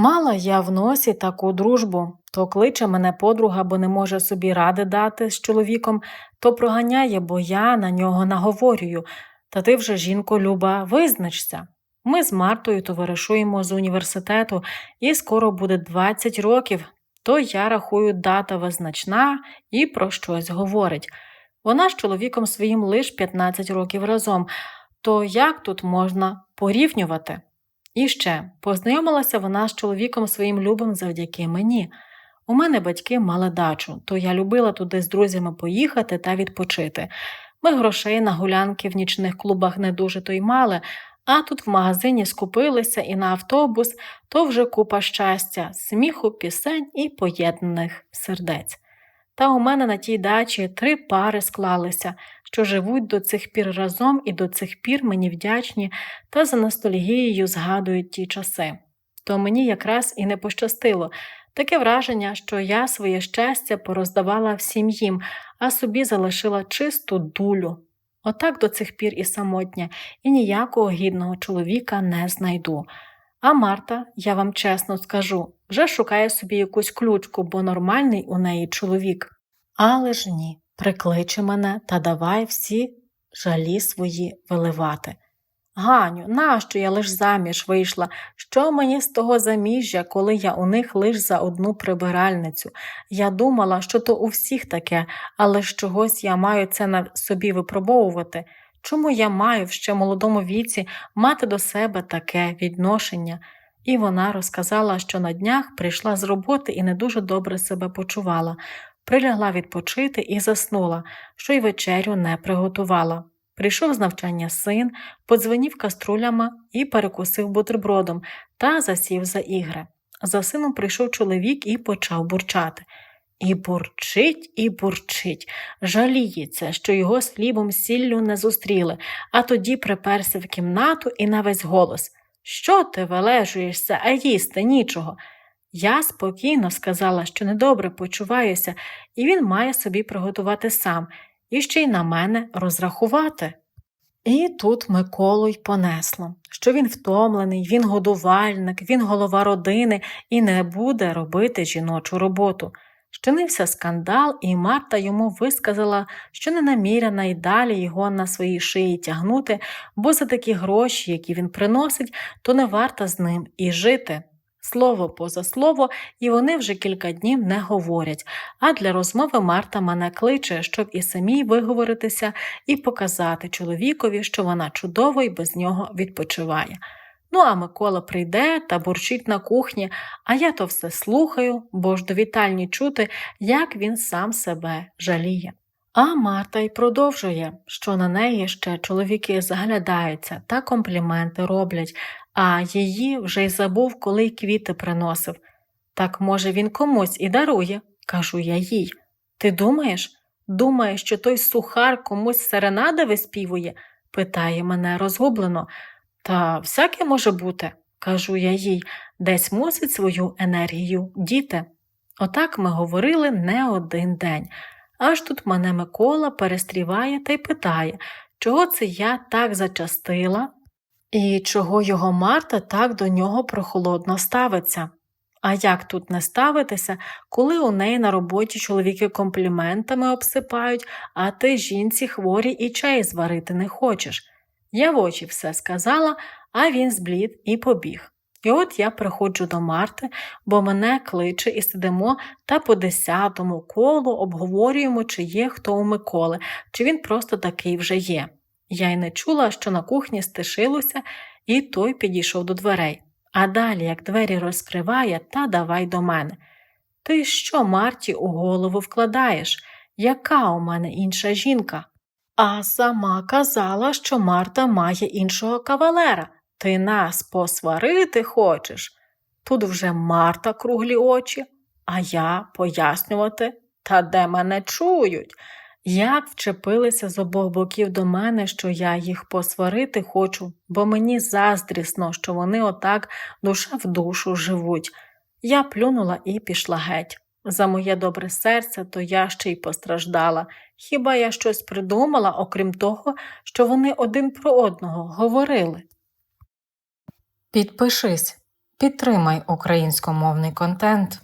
Мала я в носі таку дружбу, то кличе мене подруга, бо не може собі ради дати з чоловіком, то проганяє, бо я на нього наговорюю. Та ти вже, жінко, люба, визначся. Ми з Мартою товаришуємо з університету, і скоро буде 20 років, то я рахую дата визначна і про щось говорить. Вона з чоловіком своїм лиш 15 років разом, то як тут можна порівнювати? І ще познайомилася вона з чоловіком своїм любим завдяки мені. У мене батьки мали дачу, то я любила туди з друзями поїхати та відпочити. Ми грошей на гулянки в нічних клубах не дуже то й мали, а тут в магазині скупилися і на автобус, то вже купа щастя, сміху, пісень і поєднаних сердець. Та у мене на тій дачі три пари склалися, що живуть до цих пір разом і до цих пір мені вдячні та за ностальгією згадують ті часи. То мені якраз і не пощастило. Таке враження, що я своє щастя пороздавала всім їм, а собі залишила чисту дулю. Отак до цих пір і самотня, і ніякого гідного чоловіка не знайду. А Марта, я вам чесно скажу, вже шукає собі якусь ключку, бо нормальний у неї чоловік. Але ж ні, прикличе мене та давай всі жалі свої виливати. Ганю, нащо я лиш заміж вийшла? Що мені з того заміжжя, коли я у них лиш за одну прибиральницю? Я думала, що то у всіх таке, але ж чогось я маю це на собі випробовувати. Чому я маю в ще молодому віці мати до себе таке відношення? І вона розказала, що на днях прийшла з роботи і не дуже добре себе почувала, прилягла відпочити і заснула, що й вечерю не приготувала. Прийшов з навчання син, подзвонів каструлями і перекусив бутербродом та засів за ігри. За сином прийшов чоловік і почав бурчати. І бурчить, і бурчить, жаліється, що його з хлібом сіллю не зустріли, а тоді приперся в кімнату і на весь голос Що ти вележуєшся, а їсти нічого? Я спокійно сказала, що недобре почуваюся, і він має собі приготувати сам, і ще й на мене розрахувати. І тут Миколу й понесло, що він втомлений, він годувальник, він голова родини і не буде робити жіночу роботу. Щинився скандал, і Марта йому висказала, що не намірена й далі його на своїй шиї тягнути, бо за такі гроші, які він приносить, то не варто з ним і жити. Слово поза слово, і вони вже кілька днів не говорять, а для розмови Марта мене кличе, щоб і самій виговоритися і показати чоловікові, що вона чудово і без нього відпочиває. Ну, а Микола прийде та бурчить на кухні, а я то все слухаю, бо ж до вітальні чути, як він сам себе жаліє. А Марта й продовжує, що на неї ще чоловіки заглядаються та компліменти роблять, а її вже й забув, коли й квіти приносив. Так, може, він комусь і дарує, кажу я їй. Ти думаєш? Думаєш, що той сухар комусь серенади виспівує? питає мене розгублено. Та всяке може бути, кажу я їй, десь мусить свою енергію діти. Отак ми говорили не один день. Аж тут мене Микола перестріває та й питає, чого це я так зачастила, і чого його Марта так до нього прохолодно ставиться. А як тут не ставитися, коли у неї на роботі чоловіки компліментами обсипають, а ти жінці хворі і чай зварити не хочеш? Я в очі все сказала, а він зблід і побіг. І от я приходжу до Марти, бо мене кличе і сидимо та по десятому колу обговорюємо, чи є хто у Миколи, чи він просто такий вже є. Я й не чула, що на кухні стишилося, і той підійшов до дверей. А далі, як двері розкриває, та давай до мене. Ти що, Марті, у голову вкладаєш? Яка у мене інша жінка? А сама казала, що Марта має іншого кавалера. Ти нас посварити хочеш? Тут вже Марта круглі очі, а я пояснювати, та де мене чують. Як вчепилися з обох боків до мене, що я їх посварити хочу, бо мені заздрісно, що вони отак душа в душу живуть. Я плюнула і пішла геть. За моє добре серце, то я ще й постраждала. Хіба я щось придумала, окрім того, що вони один про одного говорили? Підпишись, Підтримай українськомовний контент.